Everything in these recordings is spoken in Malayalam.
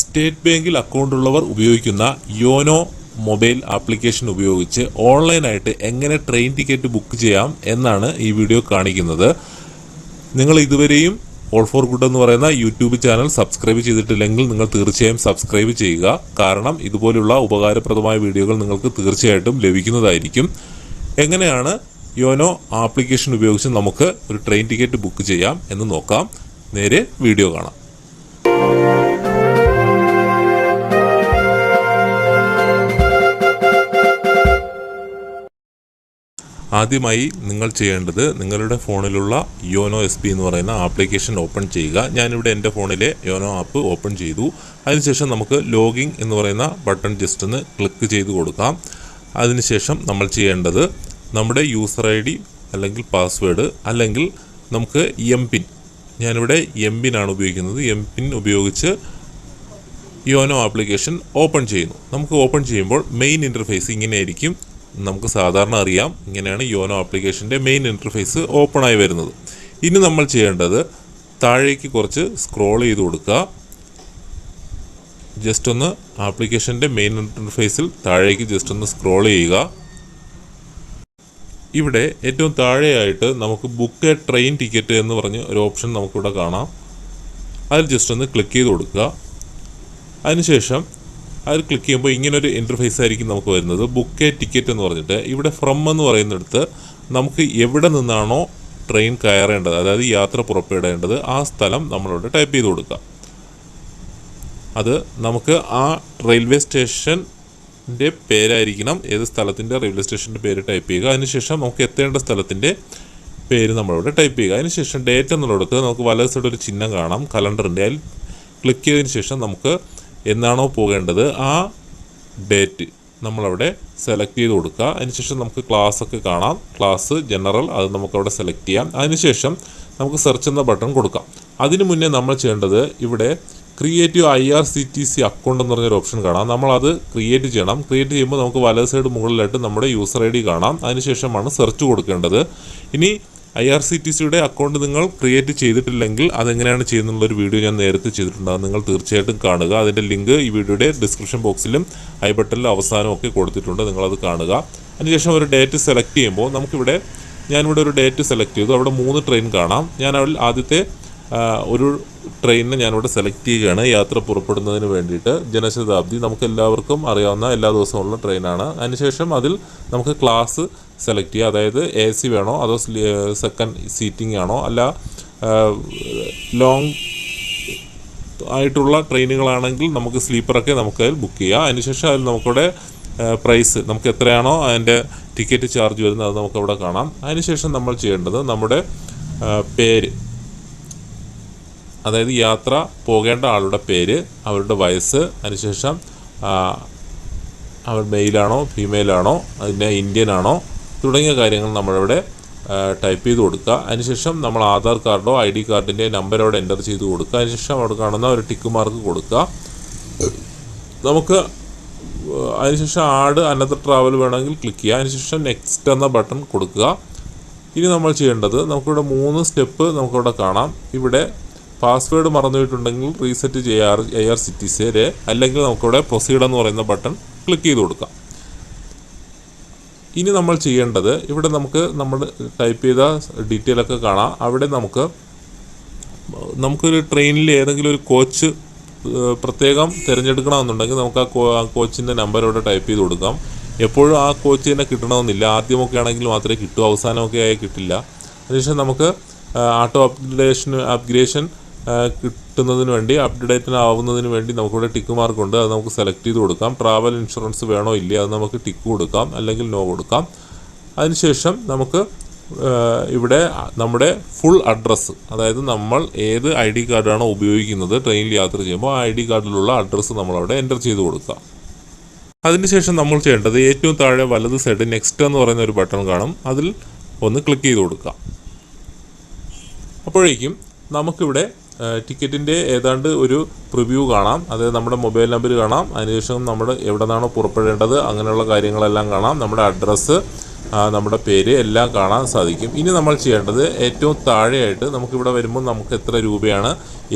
സ്റ്റേറ്റ് ബാങ്കിൽ അക്കൗണ്ട് ഉള്ളവർ ഉപയോഗിക്കുന്ന യോനോ മൊബൈൽ ആപ്ലിക്കേഷൻ ഉപയോഗിച്ച് ഓൺലൈനായിട്ട് എങ്ങനെ ട്രെയിൻ ടിക്കറ്റ് ബുക്ക് ചെയ്യാം എന്നാണ് ഈ വീഡിയോ കാണിക്കുന്നത്. നിങ്ങൾ ഇതുവരെയും ഓൾ ഫോർ ഗുഡ് എന്ന് പറയുന്ന യൂട്യൂബ് ചാനൽ സബ്സ്ക്രൈബ് ചെയ്തിട്ടില്ലെങ്കിൽ നിങ്ങൾ തീർച്ചയായും സബ്സ്ക്രൈബ് ചെയ്യുക. കാരണം ഇതുപോലുള്ള ഉപകാരപ്രദമായ വീഡിയോകൾ നിങ്ങൾക്ക് തീർച്ചയായിട്ടും ലഭിക്കുന്നതായിരിക്കും. എങ്ങനെയാണ് യോനോ ആപ്ലിക്കേഷൻ ഉപയോഗിച്ച് നമുക്ക് ഒരു ട്രെയിൻ ടിക്കറ്റ് ബുക്ക് ചെയ്യാം എന്ന് നോക്കാം. നേരെ വീഡിയോ കാണാം. ആദ്യമായി നിങ്ങൾ ചെയ്യേണ്ടത് നിങ്ങളുടെ ഫോണിലുള്ള യോനോ എസ് എന്ന് പറയുന്ന ആപ്ലിക്കേഷൻ ഓപ്പൺ ചെയ്യുക. ഞാനിവിടെ എന്റെ ഫോണിലെ യോനോ ആപ്പ് ഓപ്പൺ ചെയ്തു. അതിനുശേഷം നമുക്ക് ലോഗിൻ എന്ന് പറയുന്ന ബട്ടൺ ജസ്റ്റ് ഒന്ന് ക്ലിക്ക് ചെയ്ത് കൊടുക്കാം. അതിനുശേഷം നമ്മൾ ചെയ്യേണ്ടത് നമ്മുടെ യൂസർ ഐ ഡി അല്ലെങ്കിൽ പാസ്വേഡ് അല്ലെങ്കിൽ നമുക്ക് എം പിൻ. ഞാനിവിടെ എം പിൻ ആണ് ഉപയോഗിക്കുന്നത്. എം പിൻ ഉപയോഗിച്ച് യോനോ ആപ്ലിക്കേഷൻ ഓപ്പൺ ചെയ്യുന്നു. നമുക്ക് ഓപ്പൺ ചെയ്യുമ്പോൾ മെയിൻ ഇന്റർഫേസ് ഇങ്ങനെയായിരിക്കും നമുക്ക് സാധാരണ അറിയാം. ഇങ്ങനെയാണ് യോനോ ആപ്ലിക്കേഷന്റെ മെയിൻ ഇന്റർഫേസ് ഓപ്പൺ ആയി വരുന്നത്. ഇനി നമ്മൾ ചെയ്യേണ്ടത് താഴേക്ക് കുറച്ച് സ്ക്രോൾ ചെയ്ത് കൊടുക്കുക. ജസ്റ്റ് ഒന്ന് ആപ്ലിക്കേഷന്റെ മെയിൻ ഇന്റർഫേസിൽ താഴേക്ക് ജസ്റ്റ് ഒന്ന് സ്ക്രോൾ ചെയ്യുക. ഇവിടെ ഏറ്റവും താഴെയായിട്ട് നമുക്ക് ബുക്ക് എ ട്രെയിൻ ടിക്കറ്റ് എന്ന് പറഞ്ഞ് ഒരു ഓപ്ഷൻ നമുക്കിവിടെ കാണാം. അതിൽ ജസ്റ്റ് ഒന്ന് ക്ലിക്ക് ചെയ്ത് കൊടുക്കുക. അതിനുശേഷം അതിൽ ക്ലിക്ക് ചെയ്യുമ്പോൾ ഇങ്ങനൊരു ഇന്റർഫേസ് ആയിരിക്കും നമുക്ക് വരുന്നത്. ബുക്ക് ടിക്കറ്റ് എന്ന് പറഞ്ഞിട്ട് ഇവിടെ ഫ്രം എന്ന് പറയുന്നിടത്ത് നമുക്ക് എവിടെ നിന്നാണോ ട്രെയിൻ കയറേണ്ടത് അതായത് യാത്ര പുറപ്പെടേണ്ടത് ആ സ്ഥലം നമ്മളിവിടെ ടൈപ്പ് ചെയ്ത് കൊടുക്കാം അത് നമുക്ക് ആ റെയിൽവേ സ്റ്റേഷന്റെ പേരായിരിക്കണം ഏത് സ്ഥലത്തിന്റെ റെയിൽവേ സ്റ്റേഷന്റെ പേര് ടൈപ്പ് ചെയ്യുക. അതിനുശേഷം നമുക്ക് എത്തേണ്ട സ്ഥലത്തിന്റെ പേര് നമ്മളിവിടെ ടൈപ്പ് ചെയ്യുക. അതിനുശേഷം ഡേറ്റ് എന്നുള്ളിടത്ത് നമുക്ക് വലത് സൈഡ് ഒരു ചിഹ്നം കാണാം കലണ്ടറിന്റെ അതിൽ ക്ലിക്ക് ചെയ്തതിന് ശേഷം നമുക്ക് എന്നാണോ പോകേണ്ടത് ആ ഡേറ്റ് നമ്മളവിടെ സെലക്ട് ചെയ്ത് കൊടുക്കുക. അതിനുശേഷം നമുക്ക് ക്ലാസ് ഒക്കെ കാണാം. ക്ലാസ് ജനറൽ അത് നമുക്കവിടെ സെലക്ട് ചെയ്യാം. അതിനുശേഷം നമുക്ക് സെർച്ച് എന്ന ബട്ടൺ കൊടുക്കാം. അതിനു മുന്നേ നമ്മൾ ചെയ്യേണ്ടത് ഇവിടെ creative I R C T C account എന്ന് പറഞ്ഞൊരു ഓപ്ഷൻ കാണാം. നമ്മളത് ക്രിയേറ്റ് ചെയ്യണം. ക്രിയേറ്റ് ചെയ്യുമ്പോൾ നമുക്ക് വലത് സൈഡ് മുകളിലായിട്ട് നമ്മുടെ യൂസർ ഐ ഡി കാണാം അതിനുശേഷമാണ് സെർച്ച് കൊടുക്കേണ്ടത്. ഇനി ഐ ആർ സി ടി സിയുടെ അക്കൗണ്ട് നിങ്ങൾ ക്രിയേറ്റ് ചെയ്തിട്ടില്ലെങ്കിൽ അതെങ്ങനെയാണ് ചെയ്യുന്നുള്ളൊരു വീഡിയോ ഞാൻ നേരത്തെ ചെയ്തിട്ടുണ്ടാകും നിങ്ങൾ തീർച്ചയായിട്ടും കാണുക. അതിന്റെ ലിങ്ക് ഈ വീഡിയോയുടെ ഡിസ്ക്രിപ്ഷൻ ബോക്സിലും ഐ ബട്ടണിലും അവസാനം ഒക്കെ കൊടുത്തിട്ടുണ്ട്. നിങ്ങളത് കാണുക. അതിനുശേഷം ഒരു ഡേറ്റ് സെലക്ട് ചെയ്യുമ്പോൾ നമുക്കിവിടെ ഞാനിവിടെ ഒരു ഡേറ്റ് സെലക്ട് ചെയ്തു. അവിടെ മൂന്ന് ട്രെയിൻ കാണാം. ഞാൻ അവിടെ ആദ്യത്തെ ഒരു ട്രെയിനിനെ ഞാനിവിടെ സെലക്ട് ചെയ്യുകയാണ്. യാത്ര പുറപ്പെടുന്നതിന് വേണ്ടിയിട്ട് ജനശതാബ്ദി. നമുക്ക് എല്ലാവർക്കും അറിയാവുന്ന എല്ലാ ദിവസമുള്ള ട്രെയിനാണ് അതിനുശേഷം അതിൽ നമുക്ക് ക്ലാസ് സെലക്ട് ചെയ്യുക. അതായത് എ സി വേണോ? അതോ സെക്കൻഡ് സീറ്റിംഗ് ആണോ? അല്ല ലോങ് ആയിട്ടുള്ള ട്രെയിനുകളാണെങ്കിൽ നമുക്ക് സ്ലീപ്പറൊക്കെ നമുക്ക് അതിൽ ബുക്ക് ചെയ്യാം. അതിനുശേഷം അതിൽ നമുക്കിവിടെ പ്രൈസ് നമുക്ക് എത്രയാണോ അതിന്റെ ടിക്കറ്റ് ചാർജ് വരുന്നത് അത് നമുക്കവിടെ കാണാം. അതിനുശേഷം നമ്മൾ ചെയ്യേണ്ടത് നമ്മുടെ പേര്. അതായത് യാത്ര പോകേണ്ട ആളുടെ പേര് അവരുടെ വയസ്സ് അതിനുശേഷം അവർ മെയിലാണോ ഫീമെയിലാണോ അതിന്റെ ഇന്ത്യൻ ആണോ തുടങ്ങിയ കാര്യങ്ങൾ നമ്മളിവിടെ ടൈപ്പ് ചെയ്ത് കൊടുക്കുക. അതിനുശേഷം നമ്മൾ ആധാർ കാർഡോ ഐ ഡി കാർഡിന്റെ നമ്പർ അവിടെ എന്റർ ചെയ്ത് കൊടുക്കുക. അതിനുശേഷം അവിടെ കാണുന്ന ഒരു ടിക്ക് മാർക്ക് കൊടുക്കുക. നമുക്ക് അതിനുശേഷം ആഡ് അനദർ ട്രാവൽ വേണമെങ്കിൽ ക്ലിക്ക് ചെയ്യുക. അതിനുശേഷം നെക്സ്റ്റ് എന്ന ബട്ടൺ കൊടുക്കുക. ഇനി നമ്മൾ ചെയ്യേണ്ടത് നമുക്കിവിടെ മൂന്ന് സ്റ്റെപ്പ് നമുക്കിവിടെ കാണാം. ഇവിടെ പാസ്വേഡ് മറന്നുപോയിട്ടുണ്ടെങ്കിൽ റീസെറ്റ് ചെയ്യാറ് എ ആർ സി ടി സിയുടെ അല്ലെങ്കിൽ നമുക്കിവിടെ പ്രൊസീഡ് എന്ന് പറയുന്ന ബട്ടൺ ക്ലിക്ക് ചെയ്ത് കൊടുക്കാം. ഇനി നമ്മൾ ചെയ്യേണ്ടത് ഇവിടെ നമുക്ക് നമ്മൾ ടൈപ്പ് ചെയ്ത ഡീറ്റെയിൽ ഒക്കെ കാണാം. അവിടെ നമുക്ക് നമുക്കൊരു ട്രെയിനിൽ ഏതെങ്കിലും ഒരു കോച്ച് പ്രത്യേകം തിരഞ്ഞെടുക്കണമെന്നുണ്ടെങ്കിൽ നമുക്ക് ആ കോച്ചിന്റെ നമ്പർ ഇവിടെ ടൈപ്പ് ചെയ്ത് കൊടുക്കാം. എപ്പോഴും ആ കോച്ച് തന്നെ കിട്ടണമെന്നില്ല. ആദ്യമൊക്കെ ആണെങ്കിൽ മാത്രമേ കിട്ടൂ. അവസാനമൊക്കെ ആയി കിട്ടില്ല. അതിനുശേഷം നമുക്ക് ആട്ടോ അപ്ഗ്രേഷൻ അപ്ഗ്രേഷൻ കിട്ടുന്നതിന് വേണ്ടി അപ്ഡേറ്റ് ആവുന്നതിന് വേണ്ടി നമുക്കിവിടെ ടിക്ക് മാർക്ക് ഉണ്ട്. അത് നമുക്ക് സെലക്ട് ചെയ്ത് കൊടുക്കാം. ട്രാവൽ ഇൻഷുറൻസ് വേണോ ഇല്ല അത് നമുക്ക് ടിക്ക് കൊടുക്കാം. അല്ലെങ്കിൽ നോ കൊടുക്കാം. അതിനുശേഷം നമുക്ക് ഇവിടെ നമ്മുടെ ഫുൾ അഡ്രസ്സ് അതായത് നമ്മൾ ഏത് ഐ ഡി കാർഡാണോ ഉപയോഗിക്കുന്നത് ട്രെയിനിൽ യാത്ര ചെയ്യുമ്പോൾ ആ ഐ ഡി കാർഡിലുള്ള അഡ്രസ്സ് നമ്മളവിടെ എന്റർ ചെയ്ത് കൊടുക്കുക. അതിനുശേഷം നമ്മൾ ചെയ്യേണ്ടത് ഏറ്റവും താഴെ വലത് സൈഡ് നെക്സ്റ്റ് എന്ന് പറയുന്ന ഒരു ബട്ടൺ കാണും. അതിൽ ഒന്ന് ക്ലിക്ക് ചെയ്ത് കൊടുക്കുക. അപ്പോഴേക്കും നമുക്കിവിടെ ടിക്കറ്റിന്റെ ഏതാണ്ട് ഒരു പ്രിവ്യൂ കാണാം. അതായത് നമ്മുടെ മൊബൈൽ നമ്പർ കാണാം. അതിനുശേഷം നമ്മൾ എവിടെ നിന്നാണോ പുറപ്പെടേണ്ടത് അങ്ങനെയുള്ള കാര്യങ്ങളെല്ലാം കാണാം. നമ്മുടെ അഡ്രസ്സ് നമ്മുടെ പേര് എല്ലാം കാണാൻ സാധിക്കും. ഇനി നമ്മൾ ചെയ്യേണ്ടത് ഏറ്റവും താഴെയായിട്ട് നമുക്കിവിടെ വരുമ്പോൾ നമുക്ക് എത്ര രൂപയാണ്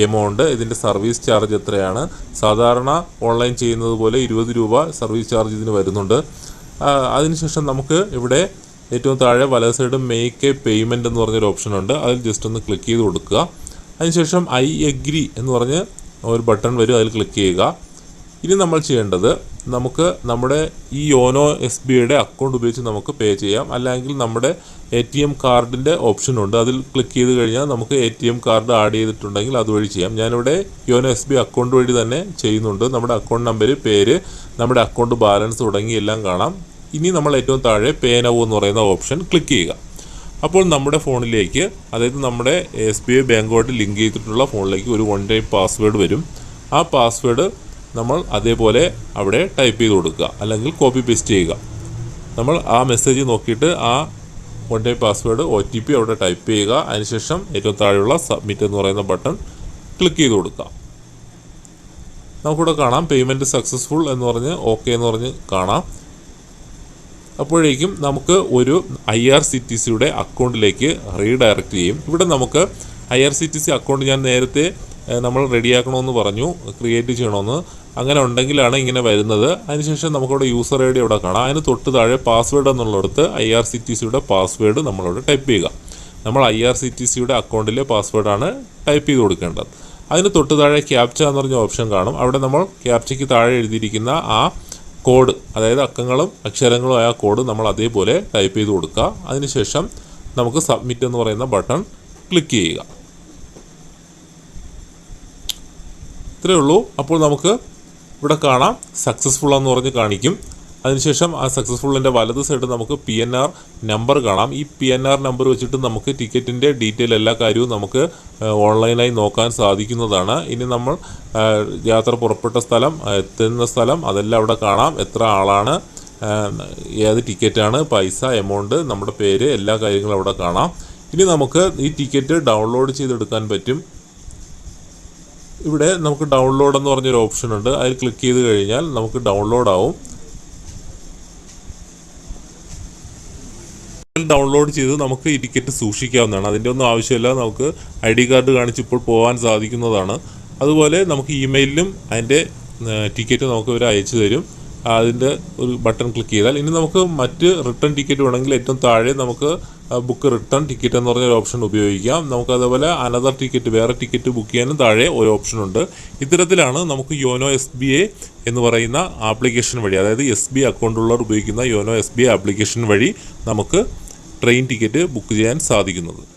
എമൗണ്ട് ഇതിന്റെ സർവീസ് ചാർജ് എത്രയാണ്? സാധാരണ ഓൺലൈൻ ചെയ്യുന്നത് പോലെ ഇരുപത് രൂപ സർവീസ് ചാർജ് ഇതിന് വരുന്നുണ്ട്. അതിനുശേഷം നമുക്ക് ഇവിടെ ഏറ്റവും താഴെ വലത് സൈഡ് മേക്ക് എ പേയ്മെന്റ് എന്ന് പറഞ്ഞൊരു ഓപ്ഷൻ ഉണ്ട്. അതിൽ ജസ്റ്റ് ഒന്ന് ക്ലിക്ക് ചെയ്ത് കൊടുക്കുക. അതിനുശേഷം ഐ എഗ്രി എന്ന് പറഞ്ഞ് ഒരു ബട്ടൺ വരും അതിൽ ക്ലിക്ക് ചെയ്യുക. ഇനി നമ്മൾ ചെയ്യേണ്ടത് നമുക്ക് നമ്മുടെ ഈ യോനോ എസ് ബി ഐയുടെ അക്കൗണ്ട് ഉപയോഗിച്ച് നമുക്ക് പേ ചെയ്യാം. അല്ലെങ്കിൽ നമ്മുടെ എ ടി എം കാർഡിന്റെ ഓപ്ഷനുണ്ട് അതിൽ ക്ലിക്ക് ചെയ്ത് കഴിഞ്ഞാൽ നമുക്ക് A T M card add ചെയ്തിട്ടുണ്ടെങ്കിൽ അതുവഴി ചെയ്യാം. ഞാനിവിടെ യോനോ എസ് ബി അക്കൗണ്ട് വഴി തന്നെ ചെയ്യുന്നുണ്ട്. നമ്മുടെ അക്കൗണ്ട് നമ്പർ പേര് നമ്മുടെ അക്കൗണ്ട് ബാലൻസ് തുടങ്ങി എല്ലാം കാണാം. ഇനി നമ്മൾ ഏറ്റവും താഴെ പേ എന്ന് പറയുന്ന ഓപ്ഷൻ ക്ലിക്ക് ചെയ്യുക. അപ്പോൾ നമ്മുടെ ഫോണിലേക്ക് അതായത് നമ്മുടെ എസ് ബി ഐ ബാങ്കുമായിട്ട് ലിങ്ക് ചെയ്തിട്ടുള്ള ഫോണിലേക്ക് ഒരു വൺ ടൈം പാസ്വേഡ് വരും. ആ പാസ്വേഡ് നമ്മൾ അതേപോലെ അവിടെ ടൈപ്പ് ചെയ്ത് കൊടുക്കുക അല്ലെങ്കിൽ കോപ്പി പേസ്റ്റ് ചെയ്യുക. നമ്മൾ ആ മെസ്സേജ് നോക്കിയിട്ട് ആ one time password O T P അവിടെ ടൈപ്പ് ചെയ്യുക. അതിനുശേഷം ഏറ്റവും താഴെയുള്ള സബ്മിറ്റ് എന്ന് പറയുന്ന ബട്ടൺ ക്ലിക്ക് ചെയ്ത് കൊടുക്കുക. നമുക്കിവിടെ കാണാം പേയ്മെന്റ് സക്സസ്ഫുൾ എന്ന് പറഞ്ഞ് ഓക്കെ എന്ന് പറഞ്ഞ് കാണാം. അപ്പോഴേക്കും നമുക്ക് ഒരു ഐ ആർ സി ടി സിയുടെ അക്കൗണ്ടിലേക്ക് റീഡയറക്റ്റ് ചെയ്യും. ഇവിടെ നമുക്ക് I R C T C account ഞാൻ നേരത്തെ നമ്മൾ റെഡിയാക്കണമെന്ന് പറഞ്ഞു ക്രിയേറ്റ് ചെയ്യണമെന്ന്. അങ്ങനെ ഉണ്ടെങ്കിലാണ് ഇങ്ങനെ വരുന്നത്. അതിനുശേഷം നമുക്കിവിടെ യൂസർ ഐ ഡി അവിടെ കാണാം. അതിന് തൊട്ട് താഴെ പാസ്വേഡ് എന്നുള്ളിടത്ത് ഐ ആർ സി ടി സിയുടെ പാസ്വേഡ് നമ്മളവിടെ ടൈപ്പ് ചെയ്യുക. നമ്മൾ ഐ ആർ സി ടി സിയുടെ അക്കൗണ്ടിലെ പാസ്വേഡാണ് ടൈപ്പ് ചെയ്ത് കൊടുക്കേണ്ടത്. അതിന് തൊട്ട് താഴെ ക്യാപ്ച എന്ന് പറഞ്ഞ ഓപ്ഷൻ കാണും. അവിടെ നമ്മൾ ക്യാപ്ചയ്ക്ക് താഴെ എഴുതിയിരിക്കുന്ന ആ കോഡ് അതായത് അക്കങ്ങളും അക്ഷരങ്ങളും ആയ കോഡ് നമ്മൾ അതേപോലെ ടൈപ്പ് ചെയ്ത് കൊടുക്കുക. അതിനുശേഷം നമുക്ക് സബ്മിറ്റ് എന്ന് പറയുന്ന ബട്ടൺ ക്ലിക്ക് ചെയ്യുക. ഇത്രയേ ഉള്ളൂ. അപ്പോൾ നമുക്ക് ഇവിടെ കാണാം. സക്സസ്ഫുൾ എന്ന് പറഞ്ഞ് കാണിക്കും. അതിനുശേഷം ആ സക്സസ്ഫുള്ളിന്റെ വലത് സൈഡ് നമുക്ക് പി എൻ ആർ നമ്പർ കാണാം. ഈ പി എൻ ആർ നമ്പർ വെച്ചിട്ട് നമുക്ക് ടിക്കറ്റിന്റെ ഡീറ്റെയിൽ എല്ലാ കാര്യവും നമുക്ക് ഓൺലൈനായി നോക്കാൻ സാധിക്കുന്നതാണ്. ഇനി നമ്മൾ യാത്ര പുറപ്പെട്ട സ്ഥലം എത്തുന്ന സ്ഥലം അതെല്ലാം അവിടെ കാണാം. എത്ര ആളാണ് ഏത് ടിക്കറ്റാണ് പൈസ എമൗണ്ട് നമ്മുടെ പേര് എല്ലാ കാര്യങ്ങളും അവിടെ കാണാം. ഇനി നമുക്ക് ഈ ടിക്കറ്റ് ഡൗൺലോഡ് ചെയ്തെടുക്കാൻ പറ്റും. ഇവിടെ നമുക്ക് ഡൗൺലോഡ് എന്ന് പറഞ്ഞൊരു ഓപ്ഷൻ ഉണ്ട്. അതിൽ ക്ലിക്ക് ചെയ്ത് കഴിഞ്ഞാൽ നമുക്ക് ഡൗൺലോഡ് ആവും. ഡൗൺലോഡ് ചെയ്ത് നമുക്ക് ഈ ടിക്കറ്റ് സൂക്ഷിക്കാവുന്നതാണ്. അതിന്റെ ഒന്നും ആവശ്യമില്ല. നമുക്ക് ഐ ഡി കാർഡ് കാണിച്ച് ഇപ്പോൾ പോകാൻ സാധിക്കുന്നതാണ്. അതുപോലെ നമുക്ക് ഇമെയിലിലും അതിന്റെ ടിക്കറ്റ് നമുക്ക് ഇവർ അയച്ചു തരും. അതിന്റെ ഒരു ബട്ടൺ ക്ലിക്ക് ചെയ്താൽ ഇനി നമുക്ക് മറ്റ് റിട്ടേൺ ടിക്കറ്റ് വേണമെങ്കിൽ ഏറ്റവും താഴെ നമുക്ക് ബുക്ക് റിട്ടേൺ ടിക്കറ്റ് എന്ന് പറഞ്ഞ ഒരു ഓപ്ഷൻ ഉപയോഗിക്കാം. നമുക്ക് അതേപോലെ അനദർ ടിക്കറ്റ് വേറെ ടിക്കറ്റ് ബുക്ക് ചെയ്യാനും താഴെ ഒരു ഓപ്ഷൻ ഉണ്ട്. ഇത്തരത്തിലാണ് നമുക്ക് യോനോ എസ് ബി എ എന്ന് പറയുന്ന ആപ്ലിക്കേഷൻ വഴി അതായത് എസ് ബി അക്കൗണ്ടുള്ളവർ ഉപയോഗിക്കുന്ന YONO S B A application വഴി നമുക്ക് ട്രെയിൻ ടിക്കറ്റ് ബുക്ക് ചെയ്യാൻ സാധിക്കുന്നത്.